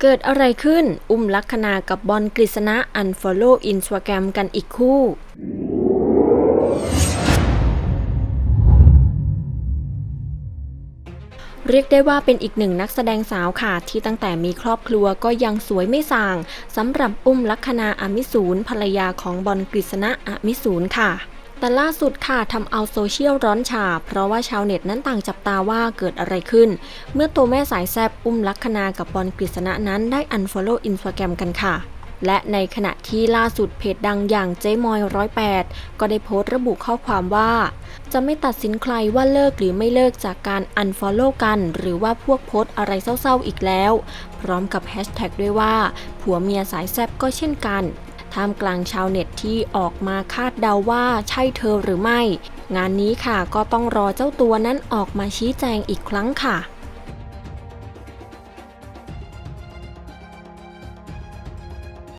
เกิดอะไรขึ้น อุ้มลักษณากับบอลกฤษณะอันฟอลโล่อินสตาแกรมกันอีกคู่เรียกได้ว่าเป็นอีกหนึ่งนักแสดงสาวค่ะ ที่ตั้งแต่มีครอบครัวก็ยังสวยไม่ส่างสำหรับอุ้มลัคนาอมิสูรภรรยาของบอลกฤษณะอมิสูรค่ะ แต่ล่าสุดค่ะทำเอาโซเชียลร้อนฉาเพราะว่าชาวเน็ตนั้นต่างจับตาว่าเกิดอะไรขึ้น เมื่อตัวแม่สายแซบอุ้มลัคนากับบอลกฤษณะนั้นได้อันฟอลโล่อินสตาแกรมกันค่ะ และในขณะที่ล่าสุดเพจดังอย่างเจ๊มอยร้อยแปดก็ได้โพสต์ระบุข้อความว่า จะไม่ตัดสินใครว่าเลิกหรือไม่เลิกจากการอันฟอลโล่กัน หรือว่าพวกโพสต์อะไรเศร้าๆอีกแล้ว พร้อมกับแฮชแท็กด้วยว่าผัวเมียสายแซบก็เช่นกัน ท่ามกลางชาวเน็ตที่ออกมาคาดเดาว่าใช่เธอหรือไม่ งานนี้ค่ะก็ต้องรอเจ้าตัวนั้นออกมาชี้แจงอีกครั้งค่ะ